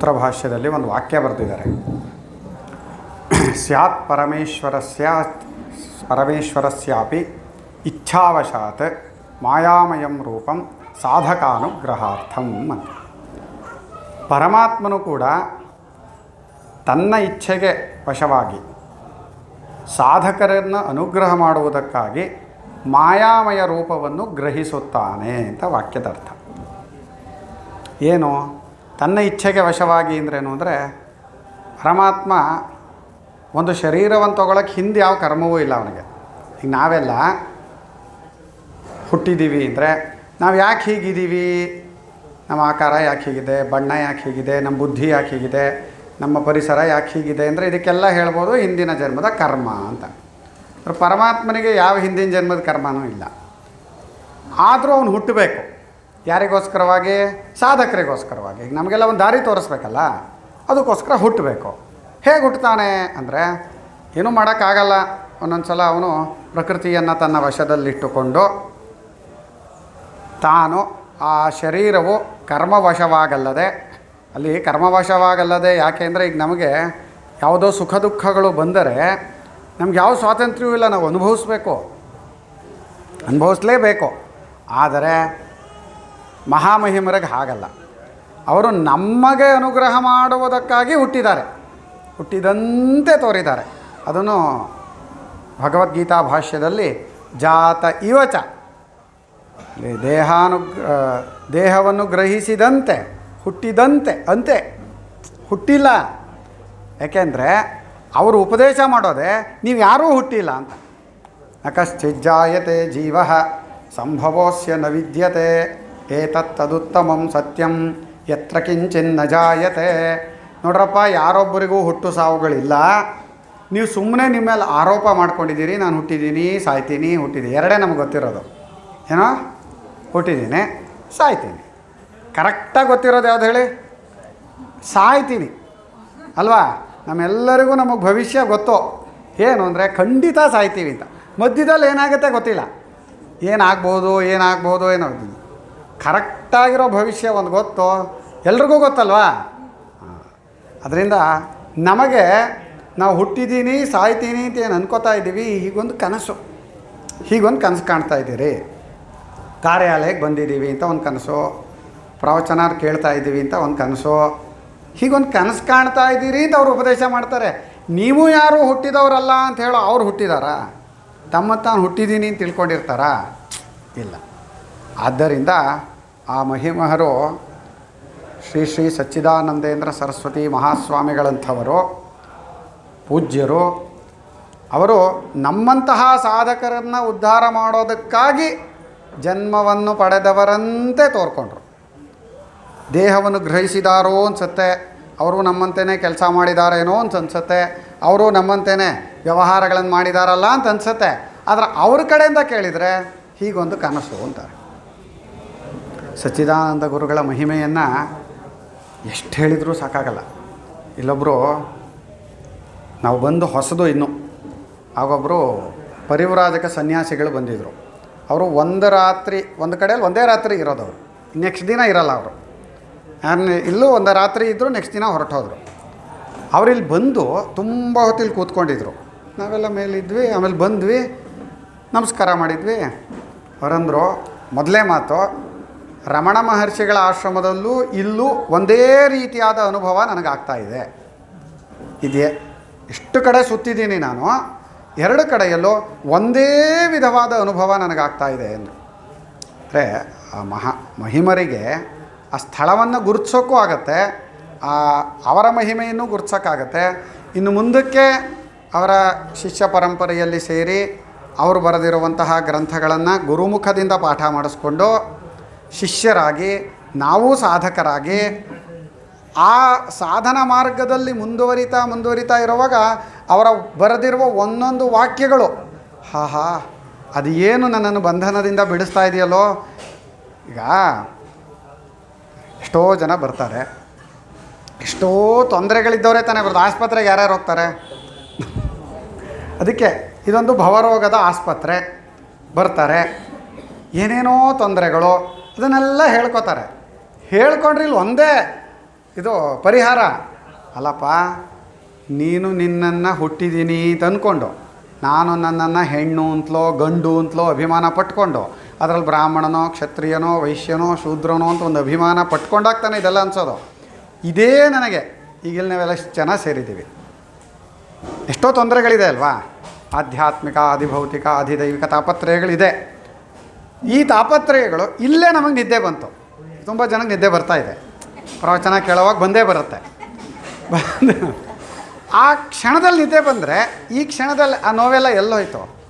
ಸೂತ್ರ ಭಾಷ್ಯದಲ್ಲಿ ಒಂದು ವಾಕ್ಯ ಬರೆದಿದ್ದಾರೆ. ಸ್ಯಾತ್ ಪರಮೇಶ್ವರಸ್ಯ ಪರಮೇಶ್ವರಸ್ಯಾಪಿ ಇಚ್ಛಾವಶಾತ್ ಮಾಯಾಮಯಂ ರೂಪಂ ಸಾಧಕಾನುಗ್ರಹಾರ್ಥಂ ಅಂತ. ಪರಮಾತ್ಮನು ಕೂಡ ತನ್ನ ಇಚ್ಛೆಗೆ ವಶವಾಗಿ ಸಾಧಕರನ್ನು ಅನುಗ್ರಹ ಮಾಡುವುದಕ್ಕಾಗಿ ಮಾಯಾಮಯ ರೂಪವನ್ನು ಗ್ರಹಿಸುತ್ತಾನೆ ಅಂತ ವಾಕ್ಯದ ಅರ್ಥ. ಏನು? ತನ್ನ ಇಚ್ಛೆಗೆ ವಶವಾಗಿ ಅಂದ್ರೇನು ಅಂದರೆ ಪರಮಾತ್ಮ ಒಂದು ಶರೀರವನ್ನು ತೊಗೊಳಕ್ಕೆ ಹಿಂದೆ ಯಾವ ಕರ್ಮವೂ ಇಲ್ಲ ಅವನಿಗೆ. ಈಗ ನಾವೆಲ್ಲ ಹುಟ್ಟಿದ್ದೀವಿ ಅಂದರೆ ನಾವು ಯಾಕೆ ಹೀಗಿದ್ದೀವಿ? ನಮ್ಮ ಆಕಾರ ಯಾಕೆ ಹೀಗಿದೆ? ಬಣ್ಣ ಯಾಕೆ ಹೀಗಿದೆ? ನಮ್ಮ ಬುದ್ಧಿ ಯಾಕೆ ಹೀಗಿದೆ? ನಮ್ಮ ಪರಿಸರ ಯಾಕೆ ಹೀಗಿದೆ ಅಂದರೆ ಇದಕ್ಕೆಲ್ಲ ಹೇಳ್ಬೋದು ಹಿಂದಿನ ಜನ್ಮದ ಕರ್ಮ ಅಂತ. ಪರಮಾತ್ಮನಿಗೆ ಯಾವ ಹಿಂದಿನ ಜನ್ಮದ ಕರ್ಮನೂ ಇಲ್ಲ. ಆದರೂ ಅವನು ಹುಟ್ಟಬೇಕು. ಯಾರಿಗೋಸ್ಕರವಾಗಿ? ಸಾಧಕರಿಗೋಸ್ಕರವಾಗಿ. ಈಗ ನಮಗೆಲ್ಲ ಒಂದು ದಾರಿ ತೋರಿಸ್ಬೇಕಲ್ಲ? ಅದಕ್ಕೋಸ್ಕರ ಹುಟ್ಟಬೇಕು ಹೇಗೆ ಹುಟ್ಟುತ್ತಾನೆ ಅಂದರೆ, ಏನೂ ಮಾಡೋಕ್ಕಾಗಲ್ಲ. ಒಂದೊಂದು ಸಲ ಅವನು ಪ್ರಕೃತಿಯನ್ನು ತನ್ನ ವಶದಲ್ಲಿಟ್ಟುಕೊಂಡು ತಾನು ಆ ಶರೀರವು ಕರ್ಮವಶವಾಗಲ್ಲದೆ, ಅಲ್ಲಿ ಕರ್ಮವಶವಾಗಲ್ಲದೆ ಯಾಕೆ ಅಂದರೆ ಈಗ ನಮಗೆ ಯಾವುದೋ ಸುಖ ದುಃಖಗಳು ಬಂದರೆ ನಮ್ಗೆ ಯಾವ ಸ್ವಾತಂತ್ರ್ಯವೂ ಇಲ್ಲ, ನಾವು ಅನುಭವಿಸ್ಬೇಕು. ಅನುಭವಿಸ್ಲೇಬೇಕು. ಆದರೆ ಮಹಾಮಹಿಮರಿಗೆ ಹಾಗಲ್ಲ. ಅವರು ನಮಗೆ ಅನುಗ್ರಹ ಮಾಡುವುದಕ್ಕಾಗಿ ಹುಟ್ಟಿದ್ದಾರೆ. ಹುಟ್ಟಿದಂತೆ ತೋರಿದ್ದಾರೆ. ಅದನ್ನು ಭಗವದ್ಗೀತಾ ಭಾಷ್ಯದಲ್ಲಿ ಜಾತ ಇವಚ. ದೇಹಾನುಗ್ರ ದೇಹವನ್ನು ಗ್ರಹಿಸಿದಂತೆ, ಹುಟ್ಟಿದಂತೆ, ಅಂತೆ. ಹುಟ್ಟಿಲ್ಲ. ಯಾಕೆಂದರೆ ಅವರು ಉಪದೇಶ ಮಾಡೋದೆ ನೀವು ಯಾರೂ ಹುಟ್ಟಿಲ್ಲ ಅಂತ. ನ ಕಶ್ಚಿಜ್ಜಾಯತೆ ಜೀವ, ಸಂಭವೋಸ್ಯ ನ ವಿದ್ಯತೆ. ಏತತ್ತದುತ್ತಮಂ ಸತ್ಯಂ, ಎತ್ರ ಕಿಂಚಿನ್ನ ಜಾಯತೆ. ನೋಡ್ರಪ್ಪ, ಯಾರೊಬ್ಬರಿಗೂ ಹುಟ್ಟು ಸಾವುಗಳಿಲ್ಲ. ನೀವು ಸುಮ್ಮನೆ ನಿಮ್ಮ ಮೇಲೆ ಆರೋಪ ಮಾಡ್ಕೊಂಡಿದ್ದೀರಿ, ನಾನು ಹುಟ್ಟಿದ್ದೀನಿ, ಸಾಯ್ತೀನಿ ಹುಟ್ಟಿದ್ದೀನಿ ಎರಡೇ ನಮ್ಗೆ ಗೊತ್ತಿರೋದು. ಏನೋ? ಹುಟ್ಟಿದ್ದೀನಿ, ಸಾಯ್ತೀನಿ. ಕರೆಕ್ಟಾಗಿ ಗೊತ್ತಿರೋದು ಯಾವ್ದು ಹೇಳಿ? ಸಾಯ್ತೀನಿ. ಅಲ್ವಾ? ನಮ್ಮೆಲ್ಲರಿಗೂ ನಮಗೆ ಭವಿಷ್ಯ ಗೊತ್ತು. ಏನು ಅಂದರೆ ಖಂಡಿತ ಸಾಯ್ತೀವಿ ಅಂತ. ಮಧ್ಯದಲ್ಲಿ ಏನಾಗುತ್ತೆ ಗೊತ್ತಿಲ್ಲ. ಏನಾಗ್ಬೋದು ಏನಾಗ್ಬೋದು ಏನೋ. ಕರೆಕ್ಟಾಗಿರೋ ಭವಿಷ್ಯ ಒಂದು ಗೊತ್ತು, ಎಲ್ರಿಗೂ ಗೊತ್ತಲ್ವಾ? ಅದರಿಂದ ನಮಗೆ ನಾವು ಹುಟ್ಟಿದ್ದೀನಿ ಸಾಯ್ತೀನಿ ಅಂತ ಏನು ಅನ್ಕೋತಾ ಇದ್ದೀವಿ, ಹೀಗೊಂದು ಕನಸು. ಹೀಗೊಂದು ಕನಸು ಕಾಣ್ತಾ ಇದ್ದೀರಿ. ಕಾರ್ಯಾಲಯಕ್ಕೆ ಬಂದಿದ್ದೀವಿ ಅಂತ ಒಂದು ಕನಸು ಪ್ರವಚನ ಕೇಳ್ತಾ ಇದ್ದೀವಿ ಅಂತ ಒಂದು ಕನಸು. ಹೀಗೊಂದು ಕನಸು ಕಾಣ್ತಾ ಇದ್ದೀರಿ ಅಂತ ಅವ್ರು ಉಪದೇಶ ಮಾಡ್ತಾರೆ. ನೀವು ಯಾರು ಹುಟ್ಟಿದವರಲ್ಲ ಅಂತ ಹೇಳೋ ಅವ್ರು ಹುಟ್ಟಿದಾರಾ? ತಮ್ಮ ತಾನು ಹುಟ್ಟಿದ್ದೀನಿ ಅಂತ ತಿಳ್ಕೊಂಡಿರ್ತಾರಾ? ಇಲ್ಲ. ಆದ್ದರಿಂದ ಆ ಮಹಿಮಹರು ಶ್ರೀ ಶ್ರೀ ಸಚ್ಚಿದಾನಂದೇಂದ್ರ ಸರಸ್ವತಿ ಮಹಾಸ್ವಾಮಿಗಳಂಥವರು, ಪೂಜ್ಯರು, ಅವರು ನಮ್ಮಂತಹ ಸಾಧಕರನ್ನು ಉದ್ಧಾರ ಮಾಡೋದಕ್ಕಾಗಿ ಜನ್ಮವನ್ನು ಪಡೆದವರಂತೆ ತೋರ್ಕೊಂಡ್ರು. ದೇಹವನ್ನು ಗ್ರಹಿಸಿದಾರೋ ಅನ್ಸುತ್ತೆ, ಅವರು ನಮ್ಮಂತೆಯೇ ಕೆಲಸ ಮಾಡಿದಾರೇನೋ ಅಂತ ಅನ್ಸುತ್ತೆ, ಅವರು ನಮ್ಮಂತೆಯೇ ವ್ಯವಹಾರಗಳನ್ನು ಮಾಡಿದಾರಲ್ಲ ಅಂತ ಅನ್ಸುತ್ತೆ. ಆದರೆ ಅವ್ರ ಕಡೆಯಿಂದ ಕೇಳಿದರೆ ಹೀಗೊಂದು ಕನಸು ಅಂತಾರೆ. ಸಚ್ಚಿದಾನಂದ ಗುರುಗಳ ಮಹಿಮೆಯನ್ನು ಎಷ್ಟು ಹೇಳಿದರೂ ಸಾಕಾಗಲ್ಲ. ಇಲ್ಲೊಬ್ಬರು ನಾವು ಬಂದು ಹೊಸದು ಇನ್ನು. ಆಗೊಬ್ಬರು ಪರಿವ್ರಾಜಕ ಸನ್ಯಾಸಿಗಳು ಬಂದಿದ್ದರು ಅವರು ಒಂದು ರಾತ್ರಿ, ಒಂದು ಕಡೆಯಲ್ಲಿ ಒಂದೇ ರಾತ್ರಿ ಇರೋದವರು ನೆಕ್ಸ್ಟ್ ದಿನ ಇರಲ್ಲ ಅವರು. ಇಲ್ಲೂ ಒಂದು ರಾತ್ರಿ ಇದ್ದರು ನೆಕ್ಸ್ಟ್ ದಿನ ಹೊರಟೋದ್ರು. ಅವರಿಲ್ಲಿ ಬಂದು ತುಂಬ ಹೊತ್ತಿಲ್ಲಿ ಕೂತ್ಕೊಂಡಿದ್ರು. ನಾವೆಲ್ಲ ಮೇಲಿದ್ವಿ, ಆಮೇಲೆ ಬಂದ್ವಿ, ನಮಸ್ಕಾರ ಮಾಡಿದ್ವಿ. ಅವರಂದರು, ಮೊದಲೇ ಮಾತು ರಮಣ ಮಹರ್ಷಿಗಳ ಆಶ್ರಮದಲ್ಲೂ ಇಲ್ಲೂ ಒಂದೇ ರೀತಿಯಾದ ಅನುಭವ ನನಗಾಗ್ತಾ ಇದೆ. ಇದೆಯೇ ಎಷ್ಟು ಕಡೆ ಸುತ್ತಿದ್ದೀನಿ ನಾನು, ಎರಡು ಕಡೆಯಲ್ಲೂ ಒಂದೇ ವಿಧವಾದ ಅನುಭವ ನನಗಾಗ್ತಾ ಇದೆ ಎಂದು. ಅಂದರೆ ಆ ಮಹಾ ಮಹಿಮರಿಗೆ ಆ ಸ್ಥಳವನ್ನು ಗುರುತಿಸೋಕ್ಕೂ ಆಗತ್ತೆ ಅವರ ಮಹಿಮೆಯನ್ನು ಗುರುತಿಸೋಕ್ಕಾಗತ್ತೆ. ಇನ್ನು ಮುಂದಕ್ಕೆ ಅವರ ಶಿಷ್ಯ ಪರಂಪರೆಯಲ್ಲಿ ಸೇರಿ ಅವರು ಬರೆದಿರುವಂತಹ ಗ್ರಂಥಗಳನ್ನು ಗುರುಮುಖದಿಂದ ಪಾಠ ಮಾಡಿಸ್ಕೊಂಡು ಶಿಷ್ಯರಾಗಿ, ನಾವು ಸಾಧಕರಾಗಿ, ಆ ಸಾಧನ ಮಾರ್ಗದಲ್ಲಿ ಮುಂದುವರಿತಾ ಮುಂದುವರಿತಾ ಇರುವಾಗ ಅವರ ಬರೆದಿರುವ ಒಂದೊಂದು ವಾಕ್ಯಗಳು ಹಾ ಹಾ ಅದು ಏನು ನನ್ನನ್ನು ಬಂಧನದಿಂದ ಬಿಡಿಸ್ತಾ ಇದೆಯಲ್ಲೋ? ಈಗ ಎಷ್ಟೋ ಜನ ಬರ್ತಾರೆ. ಎಷ್ಟೋ ತೊಂದರೆಗಳಿದ್ದವರೇ ತಾನೇ ಬರೋದು ಆಸ್ಪತ್ರೆಗೆ ಯಾರ್ಯಾರು ಹೋಗ್ತಾರೆ? ಅದಕ್ಕೆ ಇದೊಂದು ಭವರೋಗದ ಆಸ್ಪತ್ರೆ ಬರ್ತಾರೆ. ಏನೇನೋ ತೊಂದರೆಗಳು ಅದನ್ನೆಲ್ಲ ಹೇಳ್ಕೊತಾರೆ. ಹೇಳ್ಕೊಂಡ್ರೆ ಇಲ್ಲಿ ಒಂದೇ ಇದು ಪರಿಹಾರ. ಅಲ್ಲಪ್ಪ, ನೀನು ನಿನ್ನನ್ನು ಹುಟ್ಟಿದ್ದೀನಿ ಅಂತ ಅಂದ್ಕೊಂಡು ನಾನು ನನ್ನನ್ನು ಹೆಣ್ಣು ಅಂತಲೋ, ಗಂಡು ಅಂತಲೋ ಅಭಿಮಾನ ಪಟ್ಕೊಂಡು, ಅದರಲ್ಲಿ ಬ್ರಾಹ್ಮಣನೋ, ಕ್ಷತ್ರಿಯನೋ, ವೈಶ್ಯನೋ, ಶೂದ್ರನೋ ಅಂತ ಒಂದು ಅಭಿಮಾನ ಪಟ್ಕೊಂಡಾಗ್ತಾನೆ ಇದೆಲ್ಲ ಅನ್ಸೋದು. ಇದೇ ನನಗೆ. ಈಗಿಲ್ಲಿ ನಾವೆಲ್ಲ ಜನ ಸೇರಿದ್ದೀವಿ. ಎಷ್ಟೋ ತೊಂದರೆಗಳಿದೆ ಅಲ್ವಾ? ಆಧ್ಯಾತ್ಮಿಕ, ಅಧಿಭೌತಿಕ, ಅಧಿದೈವಿಕ ತಾಪತ್ರಯಗಳಿದೆ. ಈ ತಾಪತ್ರಯಗಳು ಇಲ್ಲೇ ನಮಗೆ ನಿದ್ದೆ ಬಂತು. ತುಂಬ ಜನಕ್ಕೆ ನಿದ್ದೆ ಬರ್ತಾ ಇದೆ. ಪ್ರವಚನ ಕೇಳೋವಾಗ ಬಂದೇ ಬರುತ್ತೆ. ಆ ಕ್ಷಣದಲ್ಲಿ ನಿದ್ದೆ ಬಂದರೆ ಈ ಕ್ಷಣದಲ್ಲಿ ಆ ನೋವೆಲ್ಲ ಎಲ್ಲೋಯ್ತು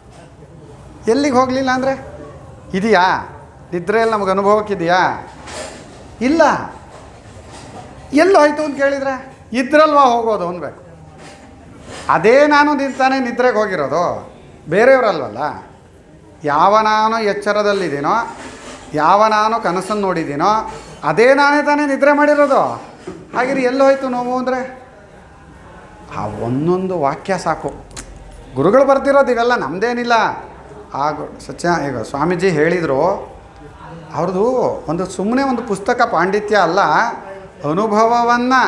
ಎಲ್ಲಿಗೆ ಹೋಗಲಿಲ್ಲ ಅಂದರೆ? ಇದೆಯಾ? ನಿದ್ರೆಯಲ್ಲಿ ನಮಗೆ ಅನುಭವಕ್ಕಿದೆಯಾ? ಇಲ್ಲ. ಎಲ್ಲೋಯ್ತು ಅಂತ ಕೇಳಿದರೆ? ಇದ್ರಲ್ವಾ ಹೋಗೋದು ಅನ್ಬೇಕು. ಅದೇ ನಾನು ನಿಂತಾನೆ ನಿದ್ರೆಗೆ ಹೋಗಿರೋದು. ಬೇರೆಯವರಲ್ವಲ್ಲ? ಯಾವ ನಾನು ಎಚ್ಚರದಲ್ಲಿದ್ದೀನೋ, ಯಾವ ನಾನು ಕನಸನ್ನು ನೋಡಿದ್ದೀನೋ, ಅದೇ ನಾನೇ ತಾನೇ ನಿದ್ರೆ ಮಾಡಿರೋದು. ಹಾಗಿರಿ ಎಲ್ಲೋಯ್ತು ನೋವು ಅಂದರೆ? ಆ ಒಂದೊಂದು ವಾಕ್ಯ ಸಾಕು. ಗುರುಗಳು ಬರ್ತಿರೋದು ಇವೆಲ್ಲ ನಮ್ಮದೇನಿಲ್ಲ ಆ ಸತ್ಯ, ಈಗ ಸ್ವಾಮೀಜಿ ಹೇಳಿದರು, ಅವ್ರದ್ದು ಒಂದು ಸುಮ್ಮನೆ ಒಂದು ಪುಸ್ತಕ ಪಾಂಡಿತ್ಯ ಅಲ್ಲ, ಅನುಭವವನ್ನು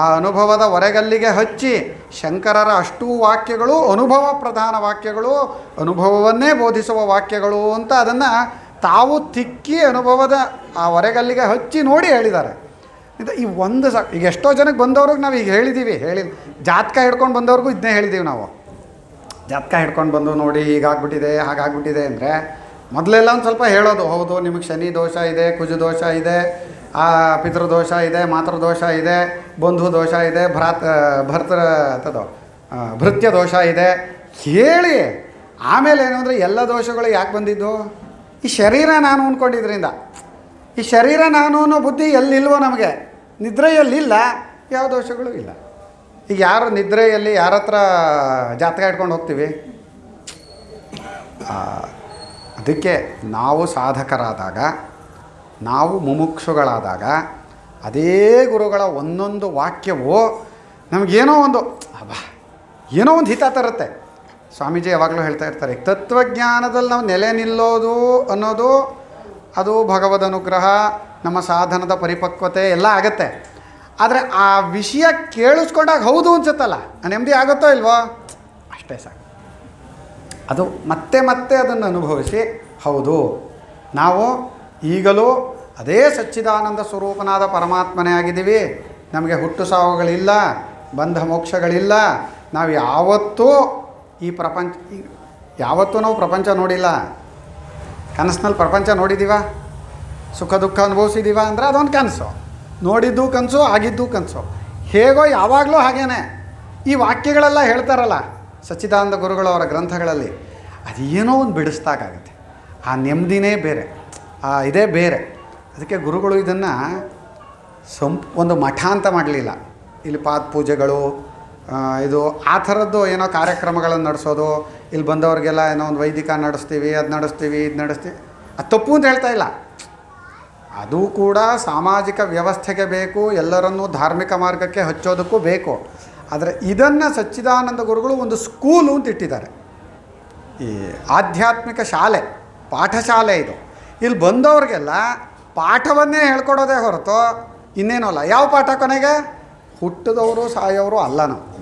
ಆ ಅನುಭವದ ಹೊರಗಲ್ಲಿಗೆ ಹಚ್ಚಿ ಶಂಕರರ ಅಷ್ಟೂ ವಾಕ್ಯಗಳು, ಅನುಭವ ಪ್ರಧಾನ ವಾಕ್ಯಗಳು, ಅನುಭವವನ್ನೇ ಬೋಧಿಸುವ ವಾಕ್ಯಗಳು ಅಂತ ಅದನ್ನು ತಾವು ತಿಕ್ಕಿ ಅನುಭವದ ಆ ಹೊರಗಲ್ಲಿಗೆ ಹಚ್ಚಿ ನೋಡಿ ಹೇಳಿದ್ದಾರೆ. ಇದು ಈ ಒಂದು ಸ, ಈಗ ಎಷ್ಟೋ ಜನಕ್ಕೆ ಬಂದವ್ರಿಗೆ ನಾವು ಈಗ ಹೇಳಿದ್ದೀವಿ ಹೇಳಿ ಜಾತಕ ಹಿಡ್ಕೊಂಡು ಬಂದವ್ರಿಗೂ ಇದನ್ನೇ ಹೇಳಿದ್ದೀವಿ ನಾವು. ಜಾತಕ ಹಿಡ್ಕೊಂಡು ಬಂದು ನೋಡಿ ಹೀಗಾಗ್ಬಿಟ್ಟಿದೆ, ಹಾಗಾಗ್ಬಿಟ್ಟಿದೆ ಅಂದರೆ ಮೊದಲೆಲ್ಲ ಒಂದು ಸ್ವಲ್ಪ ಹೇಳೋದು, ಹೌದು ನಿಮಗೆ ಶನಿ ದೋಷ ಇದೆ, ಕುಜು ದೋಷ ಇದೆ ಪಿತೃದೋಷ ಇದೆ, ಮಾತೃದೋಷ ಇದೆ, ಬಂಧು ದೋಷ ಇದೆ, ಭ್ರಾತ ಭರ್ತೃ ಅಂತದು ಭೃತ್ಯ ದೋಷ ಇದೆ. ಹೇಳಿ ಆಮೇಲೆ ಏನು ಅಂದರೆ ಎಲ್ಲ ದೋಷಗಳು ಯಾಕೆ ಬಂದಿದ್ದು? ಈ ಶರೀರ ನಾನು ಅಂದ್ಕೊಂಡಿದ್ರಿಂದ ಈ ಶರೀರ ನಾನು ಅನ್ನೋ ಬುದ್ಧಿ ಎಲ್ಲಿಲ್ವೋ ನಮಗೆ? ನಿದ್ರೆಯಲ್ಲಿಲ್ಲ. ಯಾವ ದೋಷಗಳು ಇಲ್ಲ. ಈಗ ಯಾರು ನಿದ್ರೆಯಲ್ಲಿ ಯಾರ ಹತ್ರ ಜಾತಕ ಇಟ್ಕೊಂಡು ಹೋಗ್ತೀವಿ? ಅದಕ್ಕೆ ನಾವು ಸಾಧಕರಾದಾಗ ನಾವು ಮುಮುಕ್ಷುಗಳಾದಾಗ ಅದೇ ಗುರುಗಳ ಒಂದೊಂದು ವಾಕ್ಯವು ನಮಗೇನೋ ಒಂದು, ಅಬ್ಬಾ, ಏನೋ ಒಂದು ಹಿತ ತರುತ್ತೆ. ಸ್ವಾಮೀಜಿ ಯಾವಾಗಲೂ ಹೇಳ್ತಾ ಇರ್ತಾರೆ, ತತ್ವಜ್ಞಾನದಲ್ಲಿ ನಾವು ನೆಲೆ ನಿಲ್ಲೋದು ಅನ್ನೋದು ಅದು ಭಗವದ್ ಅನುಗ್ರಹ, ನಮ್ಮ ಸಾಧನದ ಪರಿಪಕ್ವತೆ ಎಲ್ಲ ಆಗುತ್ತೆ. ಆದರೆ ಆ ವಿಷಯ ಕೇಳಿಸ್ಕೊಂಡಾಗ ಹೌದು ಅನ್ಸುತ್ತಲ್ಲ ನೆಮ್ಮದಿ ಆಗುತ್ತೋ ಇಲ್ವೋ? ಅಷ್ಟೇ ಸಾಕು. ಅದು ಮತ್ತೆ ಮತ್ತೆ ಅದನ್ನು ಅನುಭವಿಸಿ, ಹೌದು, ನಾವು ಈಗಲೂ ಅದೇ ಸಚ್ಚಿದಾನಂದ ಸ್ವರೂಪನಾದ ಪರಮಾತ್ಮನೇ ಆಗಿದ್ದೀವಿ. ನಮಗೆ ಹುಟ್ಟು ಸಾವುಗಳಿಲ್ಲ, ಬಂಧ ಮೋಕ್ಷಗಳಿಲ್ಲ. ನಾವು ಯಾವತ್ತೂ ಈ ಪ್ರಪಂಚ ಯಾವತ್ತೂ ನಾವು ಪ್ರಪಂಚ ನೋಡಿಲ್ಲ. ಕನಸಿನಲ್ಲಿ ಪ್ರಪಂಚ ನೋಡಿದ್ದೀವ ಸುಖ ದುಃಖ ಅನುಭವಿಸಿದ್ದೀವ ಅಂದರೆ ಅದೊಂದು ಕನಸು. ನೋಡಿದ್ದು ಕನಸು, ಆಗಿದ್ದು ಕನಸು. ಹೇಗೋ ಯಾವಾಗಲೂ ಹಾಗೇನೆ. ಈ ವಾಕ್ಯಗಳೆಲ್ಲ ಹೇಳ್ತಾರಲ್ಲ ಸಚ್ಚಿದಾನಂದ ಗುರುಗಳವರ ಗ್ರಂಥಗಳಲ್ಲಿ, ಅದೇನೋ ಒಂದು ಬಿಡಿಸ್ದಾಗುತ್ತೆ ಆ ನೆಮ್ಮದಿನೇ ಬೇರೆ. ಇದೇ ಬೇರೆ. ಅದಕ್ಕೆ ಗುರುಗಳು ಇದನ್ನು ಸಂಪ್, ಒಂದು ಮಠ ಅಂತ ಮಾಡಲಿಲ್ಲ. ಇಲ್ಲಿ ಪಾದ ಪೂಜೆಗಳು ಇದು ಆ ಥರದ್ದು ಏನೋ ಕಾರ್ಯಕ್ರಮಗಳನ್ನು ನಡೆಸೋದು. ಇಲ್ಲಿ ಬಂದವ್ರಿಗೆಲ್ಲ ಏನೋ ಒಂದು ವೈದಿಕ ನಡೆಸ್ತೀವಿ, ಅದು ನಡೆಸ್ತೀವಿ, ಇದು ನಡೆಸ್ತೀವಿ ಅದು ತಪ್ಪು ಅಂತ ಹೇಳ್ತಾ ಇಲ್ಲ. ಅದು ಕೂಡ ಸಾಮಾಜಿಕ ವ್ಯವಸ್ಥೆಗೆ ಬೇಕು, ಎಲ್ಲರನ್ನೂ ಧಾರ್ಮಿಕ ಮಾರ್ಗಕ್ಕೆ ಹಚ್ಚೋದಕ್ಕೂ ಬೇಕು. ಆದರೆ ಇದನ್ನು ಸಚ್ಚಿದಾನಂದ ಗುರುಗಳು ಒಂದು ಸ್ಕೂಲು ಅಂತ ಇಟ್ಟಿದ್ದಾರೆ. ಈ ಆಧ್ಯಾತ್ಮಿಕ ಶಾಲೆ, ಪಾಠಶಾಲೆ ಇದು. ಇಲ್ಲಿ ಬಂದವ್ರಿಗೆಲ್ಲ ಪಾಠವನ್ನೇ ಹೇಳ್ಕೊಡೋದೇ ಹೊರತು ಇನ್ನೇನೂ ಅಲ್ಲ ಯಾವ ಪಾಠ ಕೊನೆಗೆ? ಹುಟ್ಟಿದವರು ಸಾಯೋರು ಅಲ್ಲ ನಾವು.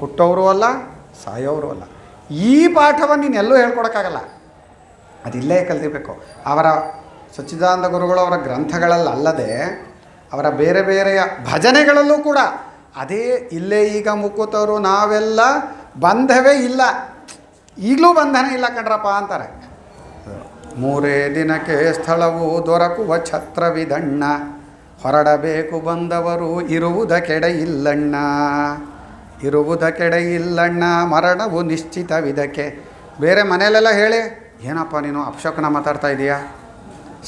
ಹುಟ್ಟೋರು ಅಲ್ಲ, ಸಾಯೋರು ಅಲ್ಲ. ಈ ಪಾಠವನ್ನು ನೀನು ಎಲ್ಲೂ ಹೇಳ್ಕೊಡೋಕ್ಕಾಗಲ್ಲ. ಅದಿಲ್ಲೇ ಕಲ್ತಿರ್ಬೇಕು ಅವರ ಸಚ್ಚಿದಾನಂದ ಗುರುಗಳವರ ಗ್ರಂಥಗಳಲ್ಲಿ ಅಲ್ಲದೆ ಅವರ ಬೇರೆ ಬೇರೆಯ ಭಜನೆಗಳಲ್ಲೂ ಕೂಡ ಅದೇ ಇಲ್ಲೇ ಈಗ ಮುಕ್ಕುತ್ತವರು ನಾವೆಲ್ಲ ಬಂಧವೇ ಇಲ್ಲ. ಈಗಲೂ ಬಂಧನ ಇಲ್ಲ ಕಣ್ರಪ್ಪ ಅಂತಾರೆ. ಮೂರೇ ದಿನಕ್ಕೆ ಸ್ಥಳವು ದೊರಕುವ ಛತ್ರವಿದಣ್ಣ. ಹೊರಡಬೇಕು ಬಂದವರು ಇರುವುದ ಕೆಡ ಇಲ್ಲಣ್ಣ ಇರುವುದ ಕೆಡ ಇಲ್ಲಣ್ಣ ಮರಣವು ನಿಶ್ಚಿತವಿದಕ್ಕೆ. ಬೇರೆ ಮನೆಯಲ್ಲೆಲ್ಲ ಹೇಳಿ, ಏನಪ್ಪ ನೀನು ಅಪಶಕನ ಮಾತಾಡ್ತಾ ಇದೀಯಾ?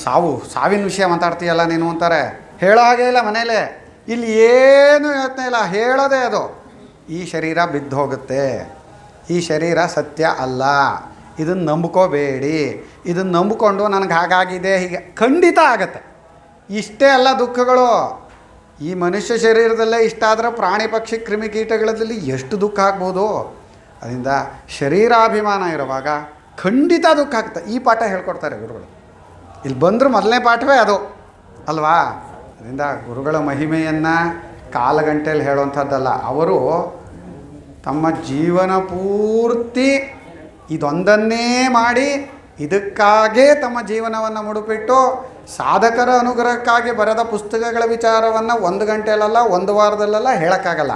ಸಾವು, ಸಾವಿನ ವಿಷಯ ಮಾತಾಡ್ತೀಯಲ್ಲ ನೀನು ಅಂತಾರೆ. ಹೇಳೋ ಹಾಗೆ ಇಲ್ಲ ಮನೇಲೆ ಇಲ್ಲಿ ಏನು ಯೋಚನೆ ಇಲ್ಲ, ಹೇಳೋದೇ ಅದು. ಈ ಶರೀರ ಬಿದ್ದು ಹೋಗುತ್ತೆ. ಈ ಶರೀರ ಸತ್ಯ ಅಲ್ಲ. ಇದನ್ನು ನಂಬ್ಕೋಬೇಡಿ. ಇದನ್ನು ನಂಬಿಕೊಂಡು ನನಗೆ ಹಾಗಾಗಿದೆ. ಹೀಗೆ ಖಂಡಿತ ಆಗತ್ತೆ. ಇಷ್ಟೇ ಅಲ್ಲ ದುಃಖಗಳು. ಈ ಮನುಷ್ಯ ಶರೀರದಲ್ಲೇ ಇಷ್ಟ ಆದರೆ ಪ್ರಾಣಿ ಪಕ್ಷಿ ಕ್ರಿಮಿಕೀಟಗಳಲ್ಲಿ ಎಷ್ಟು ದುಃಖ ಆಗ್ಬೋದು? ಅದರಿಂದ ಶರೀರಾಭಿಮಾನ ಇರುವಾಗ ಖಂಡಿತ ದುಃಖ ಆಗ್ತದೆ. ಈ ಪಾಠ ಹೇಳ್ಕೊಡ್ತಾರೆ ಗುರುಗಳು. ಇಲ್ಲಿ ಬಂದರೂ ಮೊದಲನೇ ಪಾಠವೇ ಅದು, ಅಲ್ವಾ? ಅದರಿಂದ ಗುರುಗಳ ಮಹಿಮೆಯನ್ನು ಕಾಲಗಂಟೆಯಲ್ಲಿ ಹೇಳುವಂಥದ್ದಲ್ಲ. ಅವರು ತಮ್ಮ ಜೀವನ ಪೂರ್ತಿ ಇದೊಂದನ್ನೇ ಮಾಡಿ ಇದಕ್ಕಾಗೇ ತಮ್ಮ ಜೀವನವನ್ನು ಮುಡುಪಿಟ್ಟು ಸಾಧಕರ ಅನುಗ್ರಹಕ್ಕಾಗಿ ಬರೆದ ಪುಸ್ತಕಗಳ ವಿಚಾರವನ್ನು ಒಂದು ಗಂಟೆಯಲ್ಲ ಒಂದು ವಾರದಲ್ಲೆಲ್ಲ ಹೇಳೋಕ್ಕಾಗಲ್ಲ.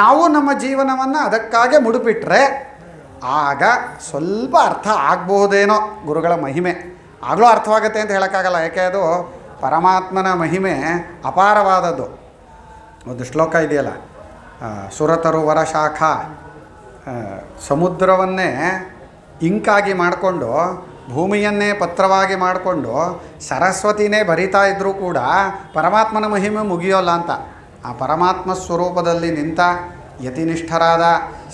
ನಾವು ನಮ್ಮ ಜೀವನವನ್ನು ಅದಕ್ಕಾಗೆ ಮುಡುಪಿಟ್ರೆ ಆಗ ಸ್ವಲ್ಪ ಅರ್ಥ ಆಗಬಹುದೇನೋ ಗುರುಗಳ ಮಹಿಮೆ. ಆಗಲೂ ಅರ್ಥವಾಗುತ್ತೆ ಅಂತ ಹೇಳೋಕ್ಕಾಗಲ್ಲ, ಯಾಕೆ ಅದು ಪರಮಾತ್ಮನ ಮಹಿಮೆ ಅಪಾರವಾದದ್ದು. ಒಂದು ಶ್ಲೋಕ ಇದೆಯಲ್ಲ ಸುರತರು ವರಶಾಖ ಸಮುದ್ರವನ್ನೇ ಇಂಕಾಗಿ ಮಾಡಿಕೊಂಡು, ಭೂಮಿಯನ್ನೇ ಪತ್ರವಾಗಿ ಮಾಡಿಕೊಂಡು, ಸರಸ್ವತಿನೇ ಬರಿತಾ ಇದ್ದರೂ ಕೂಡ ಪರಮಾತ್ಮನ ಮಹಿಮೆ ಮುಗಿಯೋಲ್ಲ ಅಂತ. ಆ ಪರಮಾತ್ಮ ಸ್ವರೂಪದಲ್ಲಿ ನಿಂತ ಯತಿನಿಷ್ಠರಾದ,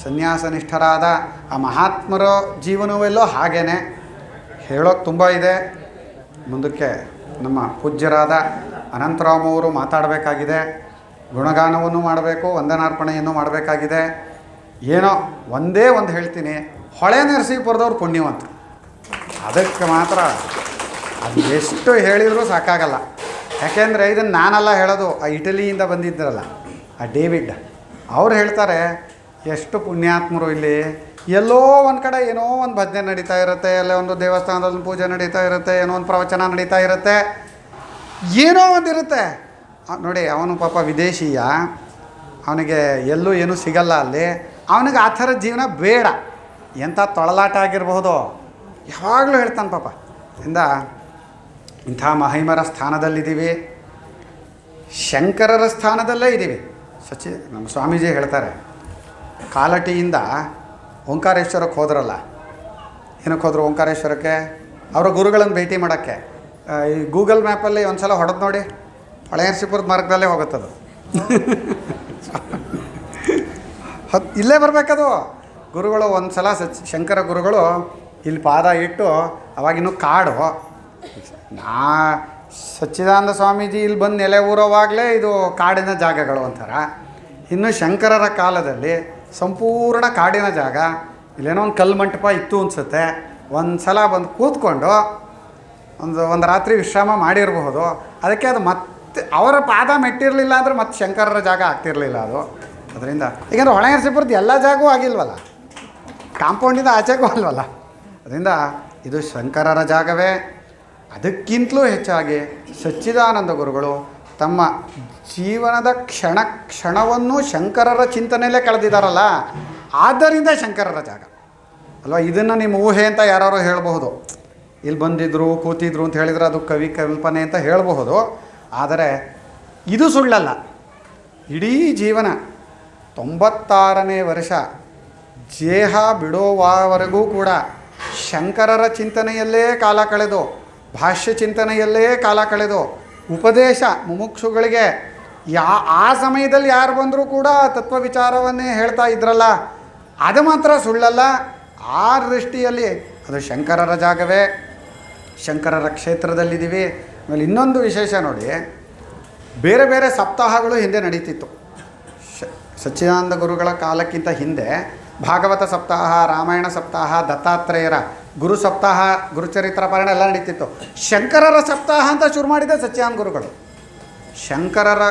ಸನ್ಯಾಸನಿಷ್ಠರಾದ, ಆ ಮಹಾತ್ಮರ ಜೀವನವೆಲ್ಲೋ ಹಾಗೇ ಹೇಳೋಕ್ಕೆ ತುಂಬ ಇದೆ. ಮುಂದಕ್ಕೆ ನಮ್ಮ ಪೂಜ್ಯರಾದ ಅನಂತರಾಮ್ ಅವರು ಮಾತಾಡಬೇಕಾಗಿದೆ. ಗುಣಗಾನವನ್ನು ಮಾಡಬೇಕು, ವಂದನಾರ್ಪಣೆಯನ್ನು ಮಾಡಬೇಕಾಗಿದೆ. ಏನೋ ಒಂದೇ ಒಂದು ಹೇಳ್ತೀನಿ. ಹೊಳೆ ನರಸೀಪುರದವ್ರು ಪುಣ್ಯವಂತ. ಅದಕ್ಕೆ ಮಾತ್ರ ಅದು ಎಷ್ಟು ಹೇಳಿದರೂ ಸಾಕಾಗಲ್ಲ. ಯಾಕೆಂದರೆ ಇದನ್ನು ನಾನೆಲ್ಲ ಹೇಳೋದು, ಆ ಇಟಲಿಯಿಂದ ಬಂದಿದ್ದರಲ್ಲ ಆ ಡೇವಿಡ್. ಅವ್ರು ಹೇಳ್ತಾರೆ, ಎಷ್ಟು ಪುಣ್ಯಾತ್ಮರು ಇಲ್ಲಿ. ಎಲ್ಲೋ ಒಂದು ಕಡೆ ಏನೋ ಒಂದು ಭಜನೆ ನಡೀತಾ ಇರುತ್ತೆ ಎಲ್ಲೋ ಒಂದು ದೇವಸ್ಥಾನದಲ್ಲಿ ಪೂಜೆ ನಡೀತಾ ಇರುತ್ತೆ, ಏನೋ ಒಂದು ಪ್ರವಚನ ನಡೀತಾ ಇರುತ್ತೆ. ಏನೋ ಒಂದಿರುತ್ತೆ ಇರುತ್ತೆ. ನೋಡಿ, ಅವನು ಪಾಪ ವಿದೇಶೀಯ. ಅವನಿಗೆ ಎಲ್ಲೂ ಏನೂ ಸಿಗಲ್ಲ ಅಲ್ಲಿ. ಅವನಿಗೆ ಆ ಥರದ ಜೀವನ ಬೇಡ. ಎಂಥ ತೊಳಲಾಟ ಆಗಿರಬಹುದು? ಯಾವಾಗಲೂ ಹೇಳ್ತಾನೆ ಪಾಪ. ಇಂದ ಇಂಥ ಮಹಿಮರ ಸ್ಥಾನದಲ್ಲಿದ್ದೀವಿ. ಶಂಕರರ ಸ್ಥಾನದಲ್ಲೇ ಇದ್ದೀವಿ. ಸಚಿ, ನಮ್ಮ ಸ್ವಾಮೀಜಿ ಹೇಳ್ತಾರೆ, ಕಾಲಟಿಯಿಂದ ಓಂಕಾರೇಶ್ವರಕ್ಕೆ ಹೋದ್ರಲ್ಲ? ಏನಕ್ಕೆ ಹೋದರು ಓಂಕಾರೇಶ್ವರಕ್ಕೆ? ಅವರ ಗುರುಗಳನ್ನು ಭೇಟಿ ಮಾಡೋಕ್ಕೆ. ಈ ಗೂಗಲ್ ಮ್ಯಾಪಲ್ಲಿ ಒಂದು ಸಲ ಹೊಡೆದು ನೋಡಿ ಹೊಳೆಯರ್ಸಿಪುರದ ಮಾರ್ಗದಲ್ಲೇ ಹೋಗುತ್ತದು. ಹತ್ ಇಲ್ಲೇ ಬರಬೇಕದು. ಗುರುಗಳು ಒಂದು ಸಲ ಶಂಕರ ಗುರುಗಳು ಇಲ್ಲಿ ಪಾದ ಇಟ್ಟು ಅವಾಗಿನ್ನೂ ಕಾಡು. ನಾ ಸಚ್ಚಿದಾನಂದ ಸ್ವಾಮೀಜಿ ಇಲ್ಲಿ ಬಂದು ನೆಲೆ ಊರೋವಾಗಲೇ ಇದು ಕಾಡಿನ ಜಾಗಗಳು ಒಂಥರ ಇನ್ನು ಶಂಕರರ ಕಾಲದಲ್ಲಿ ಸಂಪೂರ್ಣ ಕಾಡಿನ ಜಾಗ. ಇಲ್ಲೇನೋ ಒಂದು ಕಲ್ಲು ಮಂಟಪ ಇತ್ತು ಅನಿಸುತ್ತೆ. ಒಂದು ಸಲ ಬಂದು ಕೂತ್ಕೊಂಡು ಒಂದು ಒಂದು ರಾತ್ರಿ ವಿಶ್ರಾಮ ಮಾಡಿರಬಹುದು. ಅದಕ್ಕೆ ಅದು ಮತ್ತೆ ಅವರ ಪಾದ ಮೆಟ್ಟಿರಲಿಲ್ಲ ಅಂದರೆ ಮತ್ತೆ ಶಂಕರರ ಜಾಗ ಆಗ್ತಿರಲಿಲ್ಲ ಅದು. ಅದರಿಂದ ಈಗಂದ್ರೆ ಹೊಳೆ ಎಲ್ಲ ಜಾಗವೂ ಆಗಿಲ್ವಲ್ಲ? ಕಾಂಪೌಂಡಿಂದ ಆಚೆಗೂ ಅಲ್ವಲ್ಲ? ಅದರಿಂದ ಇದು ಶಂಕರರ ಜಾಗವೇ. ಅದಕ್ಕಿಂತಲೂ ಹೆಚ್ಚಾಗಿ ಸಚ್ಚಿದಾನಂದ ಗುರುಗಳು ತಮ್ಮ ಜೀವನದ ಕ್ಷಣ ಕ್ಷಣವನ್ನು ಶಂಕರರ ಚಿಂತನೆಯಲ್ಲೇ ಕಳೆದಿದ್ದಾರಲ್ಲ? ಆದ್ದರಿಂದ ಶಂಕರರ ಜಾಗ. ಅಲ್ವಾ? ಇದನ್ನು ನಿಮ್ಮ ಊಹೆ ಅಂತ ಯಾರು ಹೇಳಬಹುದು. ಇಲ್ಲಿ ಬಂದಿದ್ರು, ಕೂತಿದ್ರು ಅಂತ ಹೇಳಿದರೆ ಅದು ಕವಿ ಕಲ್ಪನೆ ಅಂತ ಹೇಳಬಹುದು. ಆದರೆ ಇದು ಸುಳ್ಳಲ್ಲ. ಇಡೀ ಜೀವನ ತೊಂಬತ್ತಾರನೇ ವರ್ಷ ದೇಹ ಬಿಡೋವರೆಗೂ ಕೂಡ ಶಂಕರರ ಚಿಂತನೆಯಲ್ಲೇ ಕಾಲ ಕಳೆದು, ಭಾಷ್ಯ ಚಿಂತನೆಯಲ್ಲೇ ಕಾಲ ಕಳೆದು, ಉಪದೇಶ ಮುಮುಕ್ಷುಗಳಿಗೆ ಯಾ, ಆ ಸಮಯದಲ್ಲಿ ಯಾರು ಬಂದರೂ ಕೂಡ ತತ್ವ ವಿಚಾರವನ್ನೇ ಹೇಳ್ತಾ ಇದ್ರಲ್ಲ, ಅದು ಮಾತ್ರ ಸುಳ್ಳಲ್ಲ. ಆ ದೃಷ್ಟಿಯಲ್ಲಿ ಅದು ಶಂಕರರ ಜಾಗವೇ. ಶಂಕರರ ಕ್ಷೇತ್ರದಲ್ಲಿದ್ದೀವಿ. ಆಮೇಲೆ ಇನ್ನೊಂದು ವಿಶೇಷ ನೋಡಿ, ಬೇರೆ ಬೇರೆ ಸಪ್ತಾಹಗಳು ಹಿಂದೆ ನಡೀತಿತ್ತು. ಸಚ್ಚಿದಾನಂದ ಗುರುಗಳ ಕಾಲಕ್ಕಿಂತ ಹಿಂದೆ ಭಾಗವತ ಸಪ್ತಾಹ, ರಾಮಾಯಣ ಸಪ್ತಾಹ, ದತ್ತಾತ್ರೇಯರ ಗುರು ಸಪ್ತಾಹ, ಗುರುಚರಿತ್ರ ಪರಣ ಎಲ್ಲ ನಡೀತಿತ್ತು. ಶಂಕರರ ಸಪ್ತಾಹ ಅಂತ ಶುರು ಮಾಡಿದ ಸತ್ಯಾನ್ ಗುರುಗಳು. ಶಂಕರರ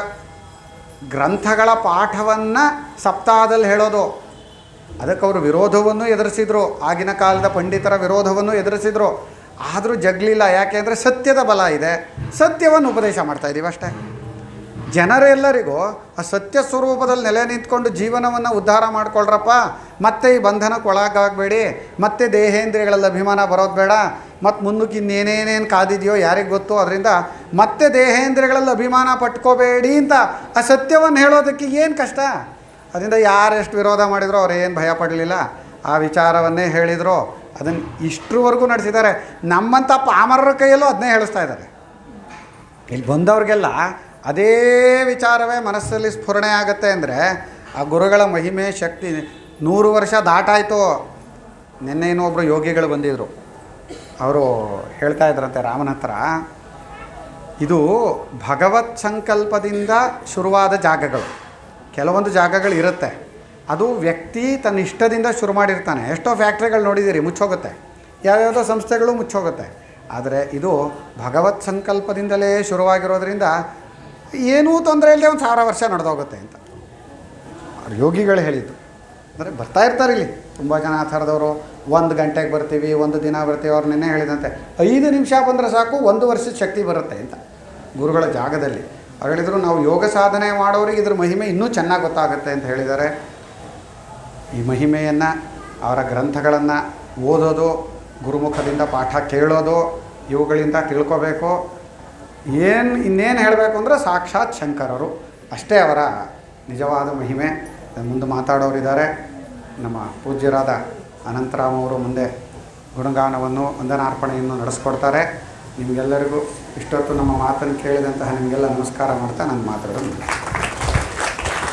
ಗ್ರಂಥಗಳ ಪಾಠವನ್ನು ಸಪ್ತಾಹದಲ್ಲಿ ಹೇಳೋದು. ಅದಕ್ಕೆ ಅವರು ವಿರೋಧವನ್ನು ಎದುರಿಸಿದರು. ಆಗಿನ ಕಾಲದ ಪಂಡಿತರ ವಿರೋಧವನ್ನು ಎದುರಿಸಿದರು. ಆದರೂ ಜಗ್ಲಿಲ್ಲ. ಯಾಕೆ ಅಂದರೆ ಸತ್ಯದ ಬಲ ಇದೆ. ಸತ್ಯವನ್ನು ಉಪದೇಶ ಮಾಡ್ತಾ ಇದ್ದೀವಿ ಅಷ್ಟೇ. ಜನರೆಲ್ಲರಿಗೂ ಆ ಸತ್ಯ ಸ್ವರೂಪದಲ್ಲಿ ನೆಲೆ ನಿಂತ್ಕೊಂಡು ಜೀವನವನ್ನು ಉದ್ಧಾರ ಮಾಡ್ಕೊಳ್ರಪ್ಪ. ಮತ್ತೆ ಈ ಬಂಧನಕ್ಕೆ ಒಳಗಾಗಬೇಡಿ ಮತ್ತೆ ದೇಹೇಂದ್ರಿಯಗಳಲ್ಲಿ ಅಭಿಮಾನ ಬರೋದು ಬೇಡ. ಮತ್ತು ಮುಂದಕ್ಕೆ ಇನ್ನೇನೇನೇನು ಕಾದಿದೆಯೋ ಯಾರಿಗೆ ಗೊತ್ತು ಅದರಿಂದ ಮತ್ತೆ ದೇಹೇಂದ್ರಿಯಗಳಲ್ಲಿ ಅಭಿಮಾನ ಪಟ್ಕೋಬೇಡಿ ಅಂತ ಆ ಸತ್ಯವನ್ನು ಹೇಳೋದಕ್ಕೆ ಏನು ಕಷ್ಟ? ಅದರಿಂದ ಯಾರೆಷ್ಟು ವಿರೋಧ ಮಾಡಿದ್ರು ಅವರೇನು ಭಯ ಪಡಲಿಲ್ಲ. ಆ ವಿಚಾರವನ್ನೇ ಹೇಳಿದರು. ಅದನ್ನು ಇಷ್ಟರವರೆಗೂ ನಡೆಸಿದ್ದಾರೆ. ನಮ್ಮಂಥ ಪಾಮರರ ಕೈಯಲ್ಲೂ ಅದನ್ನೇ ಹೇಳಿಸ್ತಾ ಇದ್ದಾರೆ. ಇಲ್ಲಿ ಬಂದವ್ರಿಗೆಲ್ಲ ಅದೇ ವಿಚಾರವೇ ಮನಸ್ಸಲ್ಲಿ ಸ್ಫುರಣೆ ಆಗುತ್ತೆ ಅಂದರೆ ಆ ಗುರುಗಳ ಮಹಿಮೆ, ಶಕ್ತಿ ನೂರು ವರ್ಷ ದಾಟಾಯಿತು. ನಿನ್ನೆ ಒಬ್ಬರು ಯೋಗಿಗಳು ಬಂದಿದ್ದರು ಅವರು ಹೇಳ್ತಾ ಇದ್ರಂತೆ ರಾಮನ ಹತ್ರ, ಇದು ಭಗವತ್ ಸಂಕಲ್ಪದಿಂದ ಶುರುವಾದ ಜಾಗಗಳು. ಕೆಲವೊಂದು ಜಾಗಗಳು ಇರುತ್ತೆ. ಅದು ವ್ಯಕ್ತಿ ತನ್ನ ಇಷ್ಟದಿಂದ ಶುರು ಮಾಡಿರ್ತಾನೆ. ಎಷ್ಟೋ ಫ್ಯಾಕ್ಟ್ರಿಗಳು ನೋಡಿದ್ದೀರಿ, ಮುಚ್ಚೋಗುತ್ತೆ. ಯಾವ್ಯಾವುದೋ ಸಂಸ್ಥೆಗಳು ಮುಚ್ಚೋಗುತ್ತೆ. ಆದರೆ ಇದು ಭಗವತ್ ಸಂಕಲ್ಪದಿಂದಲೇ ಶುರುವಾಗಿರೋದ್ರಿಂದ ಏನೂ ತೊಂದರೆ ಇಲ್ಲದೆ ಒಂದು ಸಾವಿರ ವರ್ಷ ನಡೆದೋಗುತ್ತೆ ಅಂತ. ಯೋಗಿಗಳು ಹೇಳಿದ್ದು. ಅಂದರೆ ಬರ್ತಾ ಇರ್ತಾರೆ ಇಲ್ಲಿ. ತುಂಬ ಜನ ಆ ಥರದವರು ಒಂದು ಗಂಟೆಗೆ ಬರ್ತೀವಿ, ಒಂದು ದಿನ ಬರ್ತೀವಿ, ಅವ್ರು ನಿನ್ನೆ ಹೇಳಿದಂತೆ. ಐದು ನಿಮಿಷ ಬಂದರೆ ಸಾಕು, ಒಂದು ವರ್ಷದ ಶಕ್ತಿ ಬರುತ್ತೆ ಅಂತ. ಗುರುಗಳ ಜಾಗದಲ್ಲಿ. ಅವ್ರು ಹೇಳಿದರು ನಾವು ಯೋಗ ಸಾಧನೆ ಮಾಡೋರಿಗೆ ಇದ್ರ ಮಹಿಮೆ ಇನ್ನೂ ಚೆನ್ನಾಗಿ ಗೊತ್ತಾಗುತ್ತೆ ಅಂತ ಹೇಳಿದ್ದಾರೆ. ಈ ಮಹಿಮೆಯನ್ನು, ಅವರ ಗ್ರಂಥಗಳನ್ನು ಓದೋದು, ಗುರುಮುಖದಿಂದ ಪಾಠ ಕೇಳೋದು, ಇವುಗಳಿಂದ ತಿಳ್ಕೋಬೇಕು. ಏನು ಇನ್ನೇನು ಹೇಳಬೇಕು ಅಂದರೆ ಸಾಕ್ಷಾತ್ ಶಂಕರರು. ಅಷ್ಟೇ ಅವರ ನಿಜವಾದ ಮಹಿಮೆ. ಮುಂದೆ ಮಾತಾಡೋರಿದ್ದಾರೆ ನಮ್ಮ ಪೂಜ್ಯರಾದ ಅನಂತರಾಮ್ ಅವರು ಮುಂದೆ ಗುಣಗಾನವನ್ನು ವಂದನಾರ್ಪಣೆಯನ್ನು ನಡೆಸ್ಕೊಡ್ತಾರೆ. ನಿಮಗೆಲ್ಲರಿಗೂ ಇಷ್ಟೊತ್ತು ನಮ್ಮ ಮಾತನ್ನು ಕೇಳಿದಂತಹ ನಿಮಗೆಲ್ಲ ನಮಸ್ಕಾರ ಮಾಡ್ತಾ ನಾನು ಮಾತಾಡೋದು